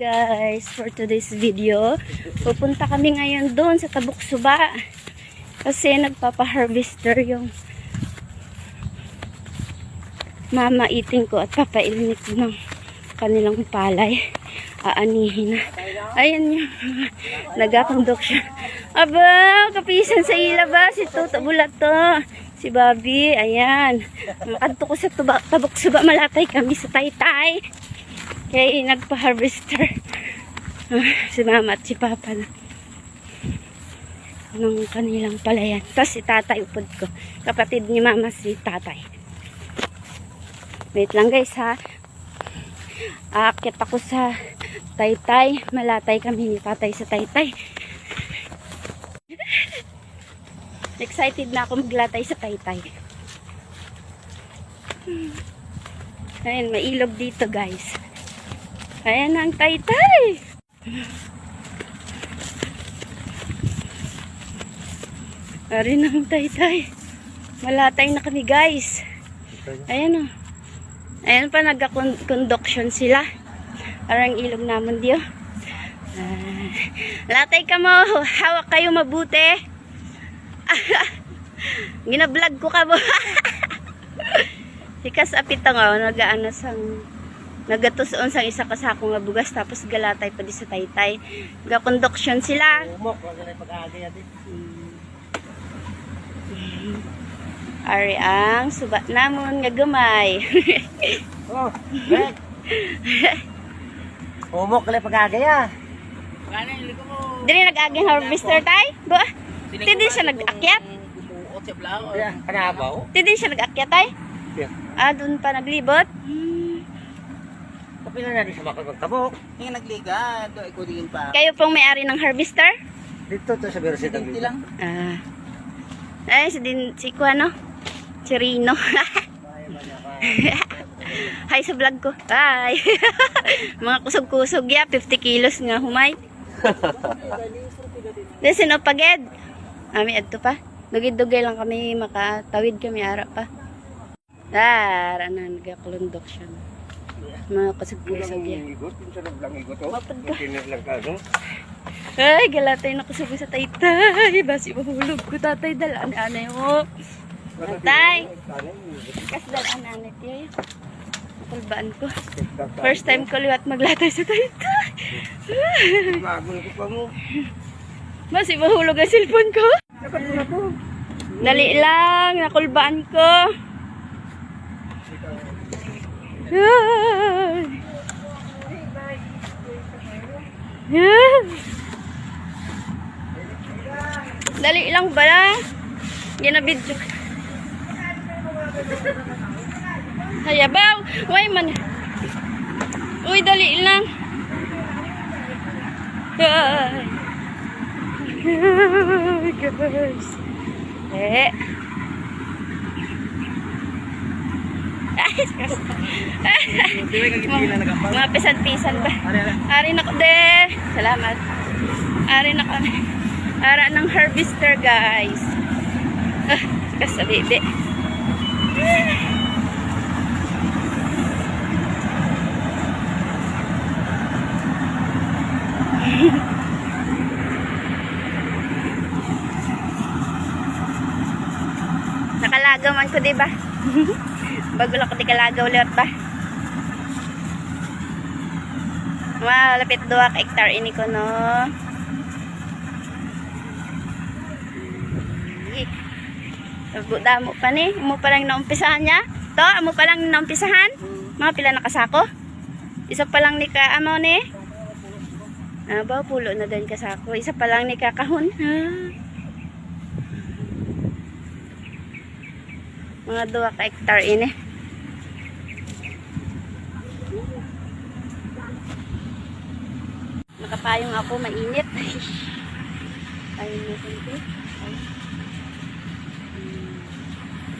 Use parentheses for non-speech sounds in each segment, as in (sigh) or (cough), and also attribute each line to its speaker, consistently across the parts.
Speaker 1: guys, for today's video, pupunta kami ngayon doon sa Tabuk Suba. Kasi nagpapa-harvester yung mama eating ko at papailin ko ng kanilang palay. Aanihin na. Ayan yung nagkakondok siya. Aba, kapisan sa ila ba? Si Toto Bulato. Si Bobby, ayan. Makanto ko sa tuba, Tabuk Suba, malatay kami sa Taytay. Kaya nagpa-harvester ah, (laughs) si mama at si papa na ng kanilang palayan. Tapos si tatay upod ko. Kapatid ni mama si tatay. Wait lang guys ha. Aakit ako sa taytay. Malatay kami ni tatay sa taytay. (laughs) Excited na ako maglatay sa taytay. Ayun, may ilog dito guys. Ayan ang taytay. Arin ang taytay. Malatay na kami guys. Ayan o. Ayan pa nagka-conduction sila. Parang ilog naman diyo. Ah, latay ka mo. Hawak kayo mabuti. (laughs) Gina-vlog ko ka mo. (laughs) Hikas apit nga nagaano sang nagatuson sang isa kasako nga bugas tapos galatay pa di sa taytay. Ga conduction sila.
Speaker 2: Umok, wag na pag-aagay natin.
Speaker 1: Ari ang subat namon nga gamay. (laughs)
Speaker 2: Oh, Brett. Umok ka pag-aagay ah.
Speaker 1: Dili nag-aging harvester tay? Ba? Hindi siya nag-akyat? Hindi siya nag-akyat tay?
Speaker 2: Yeah.
Speaker 1: Ah, doon pa naglibot?
Speaker 2: Kapila na di sa bakal magtabok.
Speaker 3: Yung nagliga, do ay kudigin pa.
Speaker 1: Kayo pong may-ari ng harvester?
Speaker 2: Dito to sa Berset
Speaker 3: Hindi lang.
Speaker 1: Ah. Ay, si din si Kuano? Si Rino. (laughs) Hi sa vlog ko. Hi. (laughs) Mga kusog-kusog ya, 50 kilos nga humay. (laughs) Desi no paged. Ami adto pa. Dugid-dugay lang kami makatawid kami ara pa. Dar, ano nagaklundok siya.
Speaker 2: Na lang igot oh.
Speaker 1: Ay, galatay na kusog sa taytay. Basi mahulog ko tatay dalaan anay mo. Tatay. Kas dalaan anay tiyo. Kulbaan ko. First time ko liwat maglatay sa taytay.
Speaker 2: Bago ko pa mo.
Speaker 1: Basi mahulog ang cellphone ko. Dali lang, nakulbaan ko. Ay. Dali lang ba? Ginabidyo. Hayabaw! Uy, man. Uy, dali lang. Ay. Ay, guys. Eh.
Speaker 3: Di ba kang gitila nagambal?
Speaker 1: Mga pisan-pisan ba?
Speaker 3: Ari,
Speaker 1: na ko de. Salamat. Ari na kami. Ara ng harvester guys. Ah, kasabibi. (laughs) Nakalagaw man ko, di ba? (laughs) Bago lang ko di kalagaw ulit ba? Malapit duwa ka ini ko no. Buda mo pa ni, mo pa lang naumpisahan niya. To, mo pa lang naumpisahan. Mga pila nakasako. Isa pa lang ni ka amo ni. Ah, ba pulo na din kasako. Isa pa lang ni kakahon. Ah. Mga duwa ka hektar ini. Nakapayong ako, mainit. Ayun mo kunti.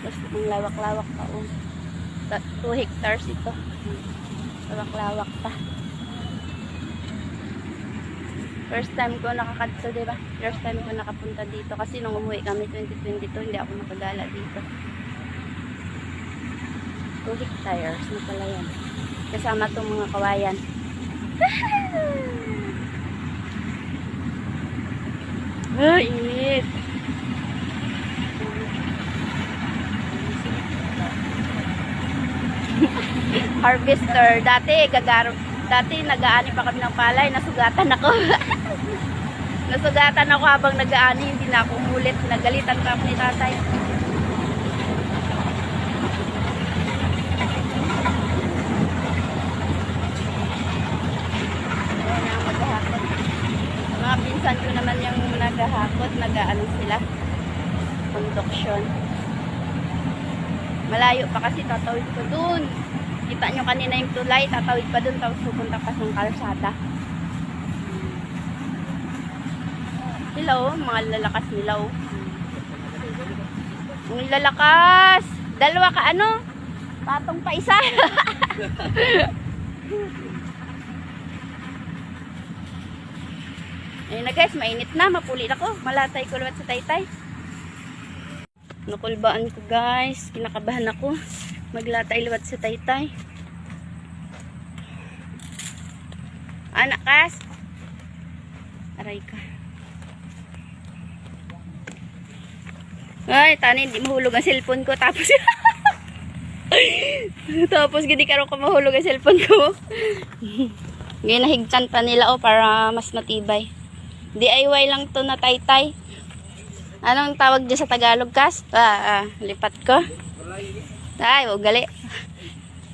Speaker 1: Tapos ang lawak-lawak pa. Oh. 2 hectares ito. Lawak-lawak pa. First time ko nakakadto, di ba? First time ko nakapunta dito. Kasi nung umuwi kami 2022, hindi ako nakagala dito. 2 hectares na pala yan. Kasama itong mga kawayan. (laughs) Ah, init. Harvester. Dati, gagaro. Dati, nag-aani pa kami ng palay. Nasugatan ako. (laughs) Nasugatan ako habang nag-aani. Hindi na ako umulit. Nagalitan ako ni tatay. Ayan ang maghahakot. Mga pinsan ko naman yung naghahakot. Nag-aano sila. Conduction. Malayo pa kasi tatawid ko dun. Kita nyo kanina yung tulay, tatawid pa dun, tapos pupunta pa sa kalsada. Sila oh, mga lalakas nila oh. Ang lalakas! Dalawa ka ano? Patong pa isa. (laughs) Ayun na guys, mainit na. Mapuli na ko. Malatay ko luwat sa taytay. Nakulbaan ko guys. Kinakabahan ako. Maglatay luwat sa taytay. Anak kas. Aray ka. Ay, tani, hindi mahulog ang cellphone ko. Tapos, (laughs) tapos ghindi karon ko mahulog ang cellphone ko. (laughs) Ngayon nahigtan pa nila oh, para mas matibay. DIY lang to na taytay. Anong tawag dyan sa Tagalog, Kas? Ah, ah, lipat ko. Ay, o gali.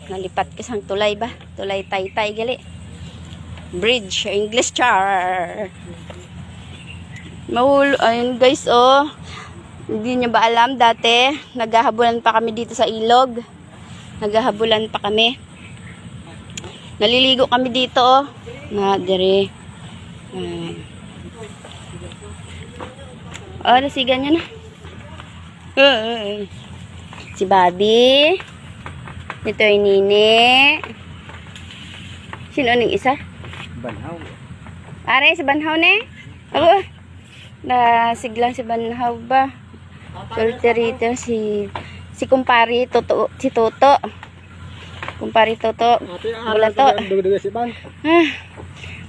Speaker 1: Nalipat ko sang tulay ba? Tulay taytay, gali. Bridge, English char. Mahul, ayun guys, oh. Hindi nyo ba alam, dati, naghahabulan pa kami dito sa ilog. Naghahabulan pa kami. Naliligo kami dito, oh. Na, dire. Ah. Oh, nasigan niya na. Uh, si Bobby. Ito yung Nini. Sino ning isa?
Speaker 2: Banhaw.
Speaker 1: Are, si Banhaw ne? Ako, nasiglang si Banhaw ba? Solterito si si kumpari Toto, si Toto. Kumpari Toto. Wala to.
Speaker 2: Dugo-dugo si Bang.
Speaker 1: Ah,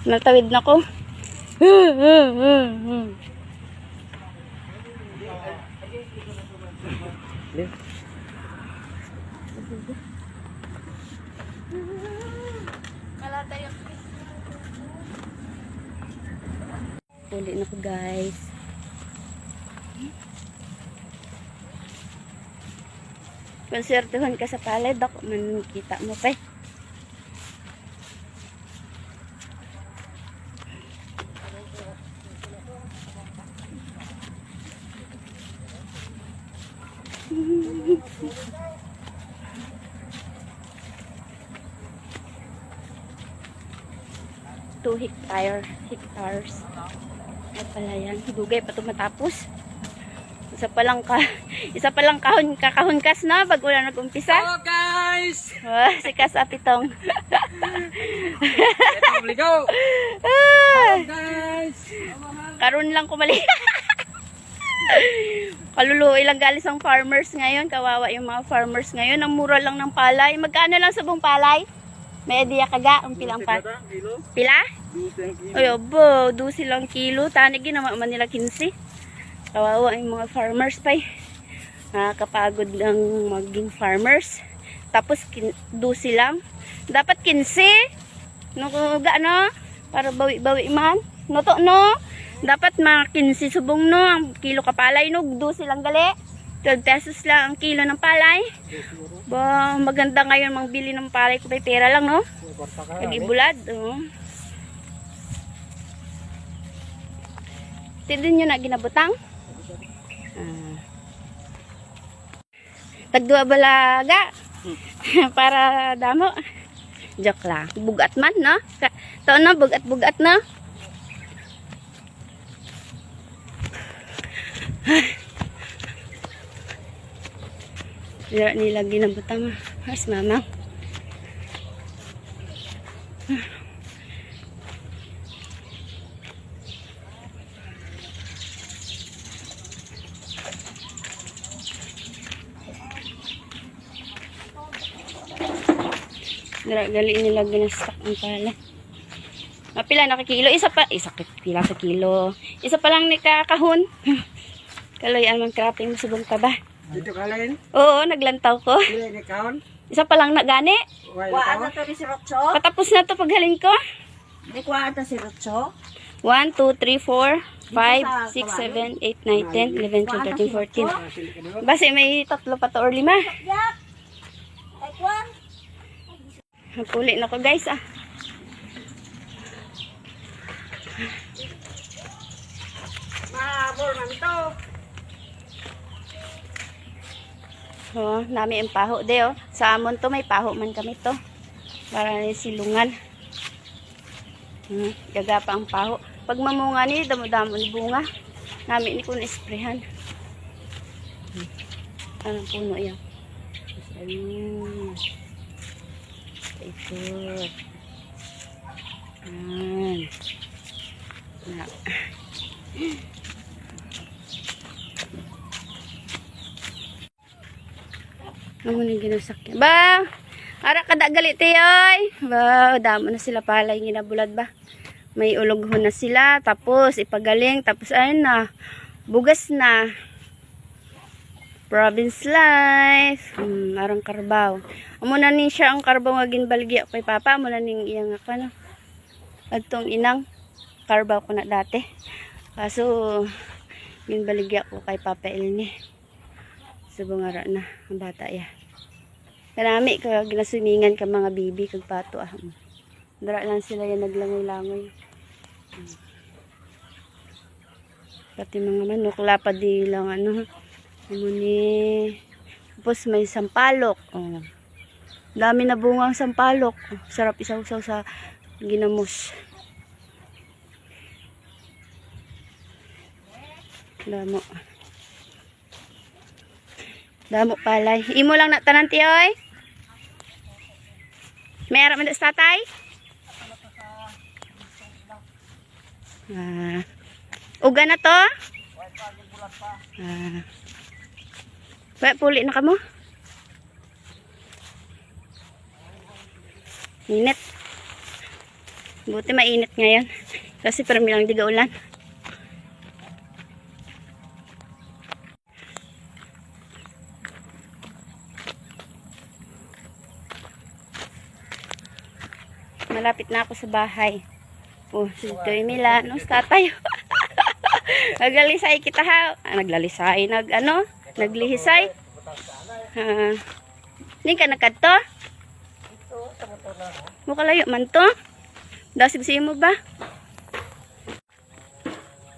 Speaker 1: natawid na ko. Ah, ah, ah. Uli na ko guys. Konsertuhan ka sa palad ako man kita mo pa eh. Two hectare, hectares. Ay pala yan. Dugay pa ito matapos. Isa pa lang ka, (laughs) isa pa lang kahon, kakahon-kas na pag wala nag-umpisa.
Speaker 3: Hello guys!
Speaker 1: Oh, si Kas Apitong.
Speaker 3: Ito obligo!
Speaker 1: ah,
Speaker 3: Guys!
Speaker 1: karon lang kumali. (laughs) Kaluluoy lang galis ang farmers ngayon. Kawawa yung mga farmers ngayon. Ang mura lang ng palay. Magkano lang sa buong palay? May idea kaga? Ang pilang pa?
Speaker 3: Kilo?
Speaker 1: Pila? Ay, obo, 12 lang kilo. Tanig yun naman man nila 15. Kawawa yung mga farmers pa eh. Nakakapagod ang maging farmers. Tapos, 12 lang. Dapat 15. No, ano? Para bawi-bawi man. No to, no? Dapat mga 15 subong, no? Ang kilo kapalay, no? 12 lang gali. 12 pesos lang ang kilo ng palay. Ba, maganda ngayon mangbili ng palay kung may pera lang, no? Nag-ibulad, oh. Tidin nyo na ginabutang? Ah. Tagdua balaga. (laughs) Para damo. Joke lang. Bugat man, no? Ka- Tao na, bugat-bugat na. Dira nila ginabutang. Mas mama. Dira gali nila ginastak ang pala. Kapila na kilo. Isa pa, isa pila sa kilo. Isa pa lang ni kakahon. (laughs) Kaloy ang crafting mo subong ka ba?
Speaker 2: Dito ka lang.
Speaker 1: Oo, naglantaw ko.
Speaker 2: Dili ni kaon.
Speaker 1: Isa pa lang na gani.
Speaker 2: Ka.
Speaker 4: na to ni si Rocho.
Speaker 1: Patapos na to paghalin ko.
Speaker 4: Di kuha na si Rocho.
Speaker 1: 1, 2, 3, 4, 5, 6, 7, 8, 9, 10, 11, 12, 13, 14.
Speaker 2: Ah, sili ka doon.
Speaker 1: Base may tatlo pa to or lima. Napuli na ko guys ah.
Speaker 4: Mahabol man to.
Speaker 1: Oh, nami ang paho de oh. Sa amon to may paho man kami to. Para ni silungan. Hmm, gaga pa ang paho. Pag mamunga ni damo-damo ni bunga. Nami ni kun isprehan. Hmm. Anong puno yan? Ayun. Ito. Yan. Na. Amo ni ginasakyan. Ba! Ara kada galit tiyoy. Ba, damo na sila palay ginabulad ba. May ulughon na sila, tapos ipagaling, tapos ayun na. Bugas na. Province life. Hmm, arang karbaw. Amo na ni siya ang karbaw nga ginbaligya kay papa, amo na ning iyang ako no. Adtong inang karbaw ko na dati. Kaso ginbaligya ko kay Papa Elni. Subungara na ang bata ya. Kanami ka ginasumingan ka mga bibi kag pato ah. Dara lang sila yan naglangoy-langoy. Pati mga manok lapad di lang ano. Ano ni tapos may sampalok. Oh. Dami na bungang sampalok. Sarap isaw-saw sa ginamos. Damo. Damo palay. Imo lang na tanan tiyoy. May arap man sa tatay? Ah. Uga na to? Ah. Ba, puli na kamo? Init. Buti mainit ngayon. Kasi parang lang diga ulan. Malapit na ako sa bahay. Oh, si Toy Mila, no, tatay. (laughs) Naglalisay kita ha. Ah, naglalisay, nag ano? Naglihisay. Ha. Hindi ka nakadto? Mukha layo man to. Dasig sa mo ba?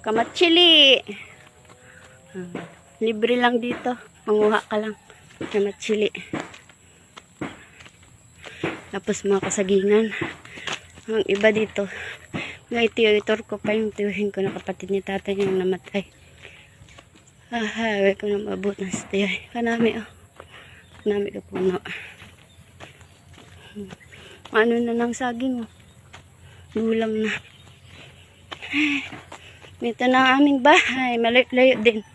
Speaker 1: Kamatsili. Hmm. Libre lang dito. Manguha ka lang. Kamatsili. Tapos mga kasagingan. Ang iba dito. Nga itiyo-itor ko pa yung tiyuhin ko na kapatid ni tatay yung namatay. Ah, hawi ko na mabot na sa. Kanami oh. Kanami ka puno. Ano na ng saging oh. Gulang na. Ito na ang aming bahay. Malayo-layo din.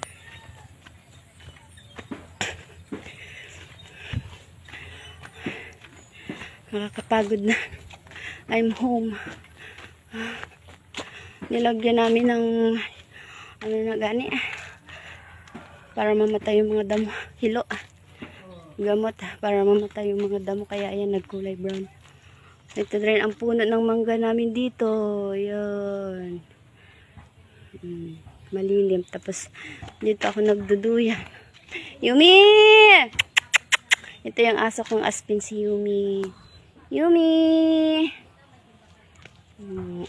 Speaker 1: Nakakapagod na. I'm home. Nilagyan namin ng ano na gani para mamatay yung mga damo. Hilo. Gamot para mamatay yung mga damo kaya ayan nagkulay brown. Ito rin ang puno ng mangga namin dito. Yun. Mm, malilim. Tapos dito ako nagduduyan. Yumi! Ito yung aso kong aspin si Yumi. Yumi! Mm.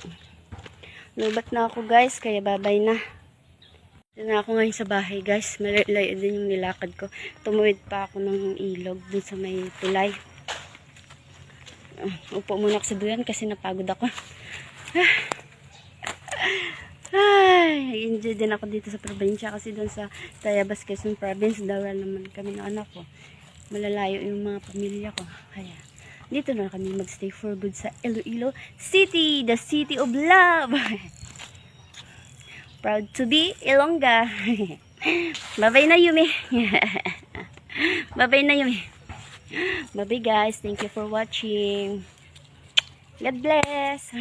Speaker 1: Lubat na ako guys, kaya babay na. Dito na ako ngayon sa bahay guys. Malayo din yung nilakad ko. Tumuwid pa ako ng ilog dun sa may tulay. Ah, upo muna ako sa duyan kasi napagod ako. Ay, enjoy din ako dito sa probinsya kasi doon sa Tayabas, Quezon Province, dawal naman kami ng anak ko. Malalayo yung mga pamilya ko. Kaya, dito na kami magstay for good sa Iloilo City, the city of love. (laughs) Proud to be Ilongga. (laughs) Bye-bye na Yumi. (laughs) Bye-bye na Yumi. Bye-bye guys. Thank you for watching. God bless.